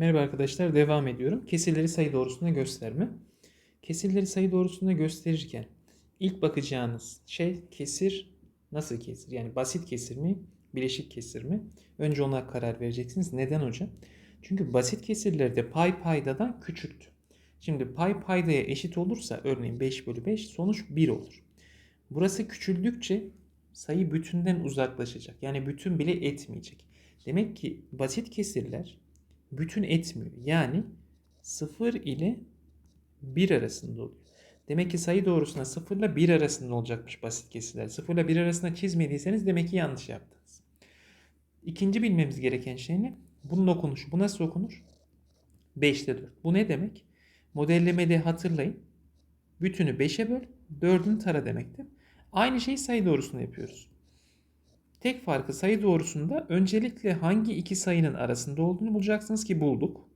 Merhaba arkadaşlar, devam ediyorum. Kesirleri sayı doğrusunda gösterme. Kesirleri sayı doğrusunda gösterirken ilk bakacağınız şey kesir nasıl kesir? Yani basit kesir mi, bileşik kesir mi? Önce ona karar vereceksiniz. Neden hocam? Çünkü basit kesirlerde pay paydadan küçüktü. Şimdi pay paydaya eşit olursa örneğin 5 bölü 5 sonuç 1 olur. Burası küçüldükçe sayı bütünden uzaklaşacak. Yani bütün bile etmeyecek. Demek ki basit kesirler bütün etmiyor. Yani 0 ile 1 arasında oluyor. Demek ki sayı doğrusuna 0 ile 1 arasında olacakmış basit kesirler. 0 ile 1 arasında çizmediyseniz demek ki yanlış yaptınız. İkinci bilmemiz gereken şey ne? Bunun okunuşu. Bu nasıl okunur? 5'te 4. Bu ne demek? Modellemede hatırlayın. Bütünü 5'e böl, 4'ünü tara demektir. Aynı şeyi sayı doğrusunda yapıyoruz. Tek farkı sayı doğrusunda öncelikle hangi iki sayının arasında olduğunu bulacaksınız ki bulduk.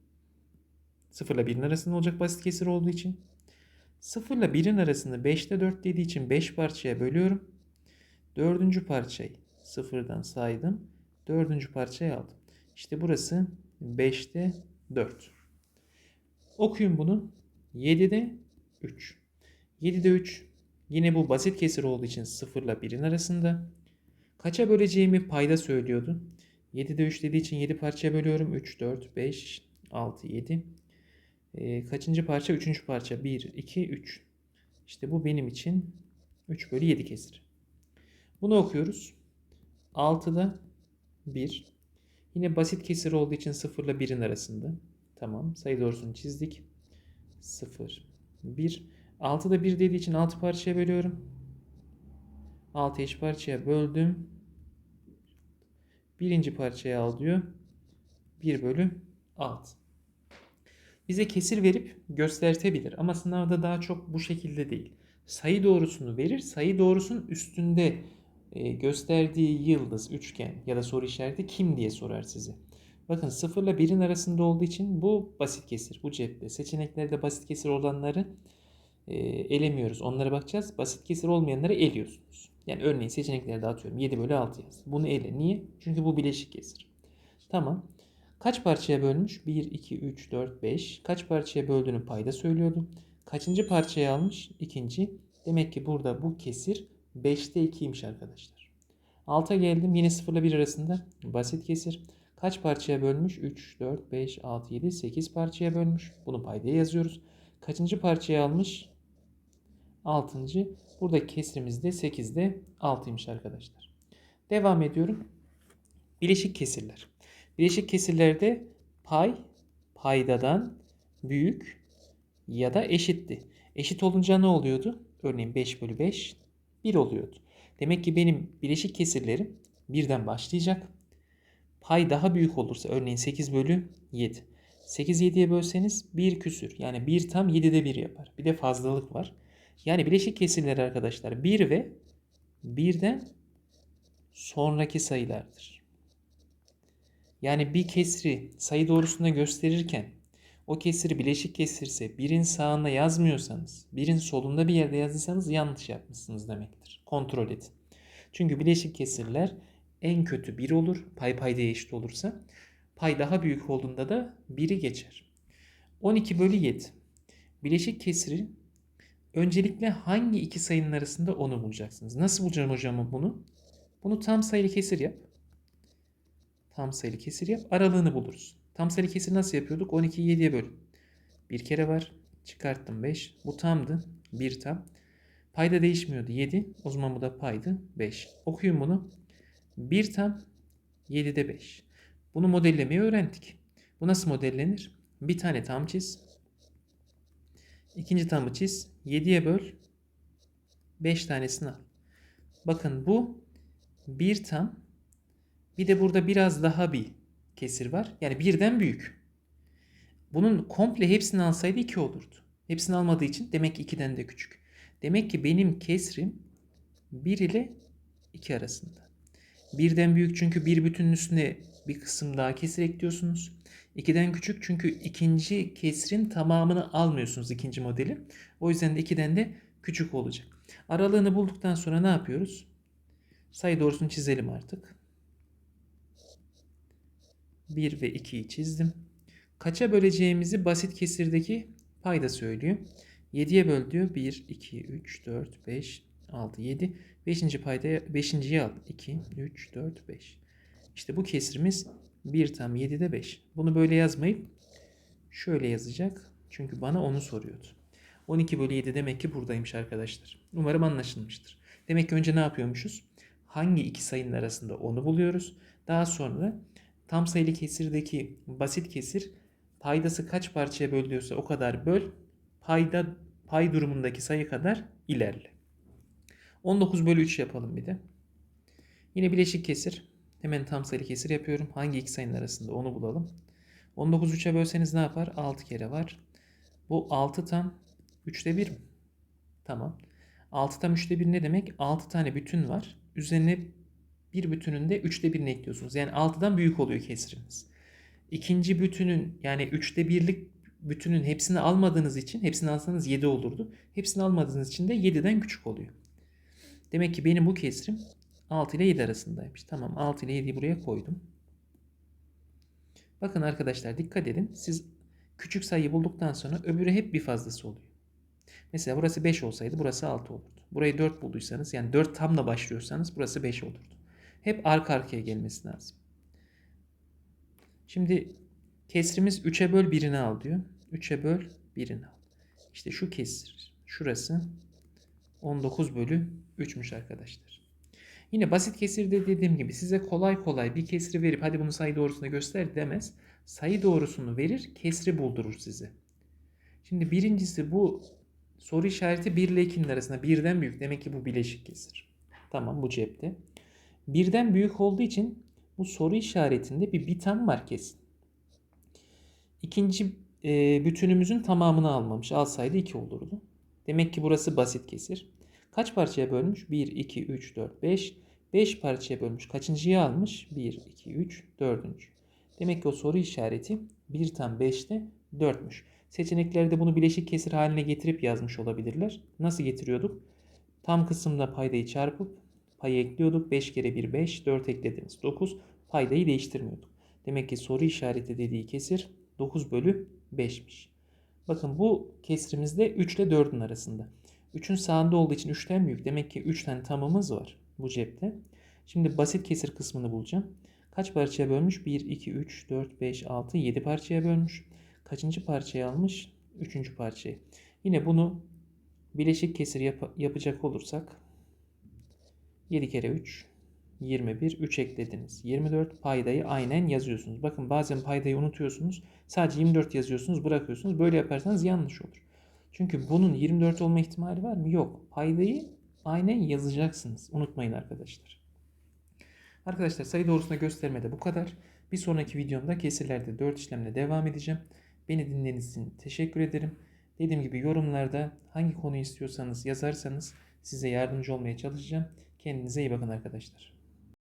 0 ile 1'in arasında olacak basit kesir olduğu için. 0 ile 1'in arasını 5'te 4 dediği için 5 parçaya bölüyorum. Dördüncü parçayı sıfırdan saydım. Dördüncü parçayı aldım. İşte burası 5'te 4. Okuyun bunu. 7'de 3. 7'de 3. Yine bu basit kesir olduğu için 0 ile 1'in arasında. Kaça böleceğimi payda söylüyordu. 7'de 3 dediği için 7 parçaya bölüyorum. 3, 4, 5, 6, 7. E, kaçıncı parça? Üçüncü parça. 1, 2, 3. İşte bu benim için 3 bölü 7 kesir. Bunu okuyoruz. 6'da 1. Yine basit kesir olduğu için 0 ile 1'in arasında. Tamam. Sayı doğrusunu çizdik. 0, 1. 6'da 1 dediği için 6 parçaya bölüyorum. 6 eş parçaya böldüm. Birinci parçayı al diyor. 1 bölü 6. Bize kesir verip göstertebilir ama sınavda daha çok bu şekilde değil. Sayı doğrusunu verir. Sayı doğrusunun üstünde e, gösterdiği yıldız, üçgen ya da soru işareti kim diye sorar size. Bakın 0 ile 1'in arasında olduğu için bu basit kesir. Bu cepte. Seçeneklerde basit kesir olanları e, elemiyoruz. Onlara bakacağız. Basit kesir olmayanları eliyorsunuz. Yani örneğin seçenekleri dağıtıyorum. 7 bölü 6 yaz. Bunu ele. Niye? Çünkü bu bileşik kesir. Tamam. Kaç parçaya bölmüş? 1, 2, 3, 4, 5. Kaç parçaya böldüğünü payda söylüyordu. Kaçıncı parçayı almış? İkinci. Demek ki burada bu kesir 5'te 2'ymiş arkadaşlar. 6'a geldim. Yine 0 ile 1 arasında basit kesir. Kaç parçaya bölmüş? 3, 4, 5, 6, 7, 8 parçaya bölmüş. Bunu paydaya yazıyoruz. Kaçıncı parçayı almış? 6. Burada kesrimiz de 8'de 6'ymış arkadaşlar. Devam ediyorum. Bileşik kesirler. Bileşik kesirlerde pay paydadan büyük ya da eşitti. Eşit olunca ne oluyordu? Örneğin 5 bölü 5 1 oluyordu. Demek ki benim bileşik kesirlerim birden başlayacak. Pay daha büyük olursa örneğin 8 bölü 7. 8 7'ye bölseniz 1 küsür. Yani 1 tam 7'de 1 yapar. Bir de fazlalık var. Yani bileşik kesirler arkadaşlar 1 ve 1'den sonraki sayılardır. Yani bir kesri sayı doğrusunda gösterirken o kesiri bileşik kesirse birin sağında yazmıyorsanız, birin solunda bir yerde yazdıysanız yanlış yapmışsınız demektir. Kontrol edin. Çünkü bileşik kesirler en kötü 1 olur. Pay paydaya eşit olursa. Pay daha büyük olduğunda da 1'i geçer. 12 bölü 7. Bileşik kesiri öncelikle hangi iki sayının arasında onu bulacaksınız. Nasıl bulacağım hocam bunu? Bunu tam sayılı kesir yap. Tam sayılı kesir yap. Aralığını buluruz. Tam sayılı kesir nasıl yapıyorduk? 12'yi 7'ye böl. Bir kere var. Çıkarttım 5. Bu tamdı. 1 tam. Payda değişmiyordu. 7. O zaman bu da paydı. 5. Okuyun bunu. 1 tam 7'de 5. Bunu modellemeyi öğrendik. Bu nasıl modellenir? Bir tane tam çiz. İkinci tamı çiz. 7'ye böl. 5 tanesini al. Bakın bu bir tam. Bir de burada biraz daha bir kesir var. Yani birden büyük. Bunun komple hepsini alsaydı 2 olurdu. Hepsini almadığı için demek ki 2'den de küçük. Demek ki benim kesrim 1 ile 2 arasında. Birden büyük çünkü bir bütünün üstüne bir kısım daha kesir ekliyorsunuz. 2'den küçük çünkü ikinci kesrin tamamını almıyorsunuz ikinci modeli. O yüzden de 2'den de küçük olacak. Aralığını bulduktan sonra ne yapıyoruz? Sayı doğrusunu çizelim artık. 1 ve 2'yi çizdim. Kaça böleceğimizi basit kesirdeki payda söylüyor. 7'ye böl diyor. 1, 2, 3, 4, 5, 6, 7. 5. payda 5.yi al. 2, 3, 4, 5. İşte bu kesirimiz 1 tam 7'de 5. Bunu böyle yazmayıp şöyle yazacak. Çünkü bana onu soruyordu. 12 bölü 7 demek ki buradaymış arkadaşlar. Umarım anlaşılmıştır. Demek ki önce ne yapıyormuşuz? Hangi iki sayının arasında onu buluyoruz. Daha sonra tam sayılı kesirdeki basit kesir paydası kaç parçaya bölüyorsa o kadar böl. Payda pay durumundaki sayı kadar ilerle. 19 bölü 3 yapalım bir de. Yine bileşik kesir. Hemen tam sayılı kesir yapıyorum. Hangi iki sayının arasında onu bulalım. 19 3'e bölseniz ne yapar? 6 kere var. Bu 6 tam 3'te 1 mi? Tamam. 6 tam 3'te 1 ne demek? 6 tane bütün var. Üzerine bir bütününde 3'te 1'ini ekliyorsunuz. Yani 6'dan büyük oluyor kesriniz. İkinci bütünün yani 3'te 1'lik bütünün hepsini almadığınız için hepsini alsanız 7 olurdu. Hepsini almadığınız için de 7'den küçük oluyor. Demek ki benim bu kesrim 6 ile 7 arasındaymış. Tamam 6 ile 7'yi buraya koydum. Bakın arkadaşlar dikkat edin. Siz küçük sayıyı bulduktan sonra öbürü hep bir fazlası oluyor. Mesela burası 5 olsaydı burası 6 olurdu. Burayı 4 bulduysanız yani 4 tamla başlıyorsanız burası 5 olurdu. Hep arka arkaya gelmesi lazım. Şimdi kesrimiz 3'e böl 1'ini al diyor. 3'e böl 1'ini al. İşte şu kesir. Şurası 19 bölü 3'müş arkadaşlar. Yine basit kesirde dediğim gibi size kolay kolay bir kesri verip hadi bunu sayı doğrusuna göster demez. Sayı doğrusunu verir, kesri buldurur size. Şimdi birincisi bu soru işareti 1 ile 2'nin arasında birden büyük. Demek ki bu bileşik kesir. Tamam bu cepte. Birden büyük olduğu için bu soru işaretinde bir bitam var kesin. İkinci e, bütünümüzün tamamını almamış. Alsaydı 2 olurdu. Demek ki burası basit kesir. Kaç parçaya bölmüş? 1, 2, 3, 4, 5. 5 parçaya bölmüş. Kaçıncıyı almış? 1, 2, 3, 4. Demek ki o soru işareti 1 tam 5'te 4'müş. Seçeneklerde bunu bileşik kesir haline getirip yazmış olabilirler. Nasıl getiriyorduk? Tam kısımda paydayı çarpıp payı ekliyorduk. 5 kere 1 5, 4 eklediniz 9. Paydayı değiştirmiyorduk. Demek ki soru işareti dediği kesir 9 bölü 5'miş. Bakın bu kesrimizde 3 ile 4'ün arasında. 3'ün sağında olduğu için 3'ten büyük. Demek ki 3 tane tamamız var bu cepte. Şimdi basit kesir kısmını bulacağım. Kaç parçaya bölmüş? 1, 2, 3, 4, 5, 6, 7 parçaya bölmüş. Kaçıncı parçayı almış? Üçüncü parçayı. Yine bunu bileşik kesir yap yapacak olursak 7 kere 3 21 3 eklediniz. 24 paydayı aynen yazıyorsunuz. Bakın bazen paydayı unutuyorsunuz. Sadece 24 yazıyorsunuz bırakıyorsunuz. Böyle yaparsanız yanlış olur. Çünkü bunun 24 olma ihtimali var mı? Yok. Paydayı aynen yazacaksınız. Unutmayın arkadaşlar. Arkadaşlar sayı doğrusuna göstermede bu kadar. Bir sonraki videomda kesirlerde 4 işlemle devam edeceğim. Beni dinlediğiniz için teşekkür ederim. Dediğim gibi yorumlarda hangi konuyu istiyorsanız yazarsanız size yardımcı olmaya çalışacağım. Kendinize iyi bakın arkadaşlar.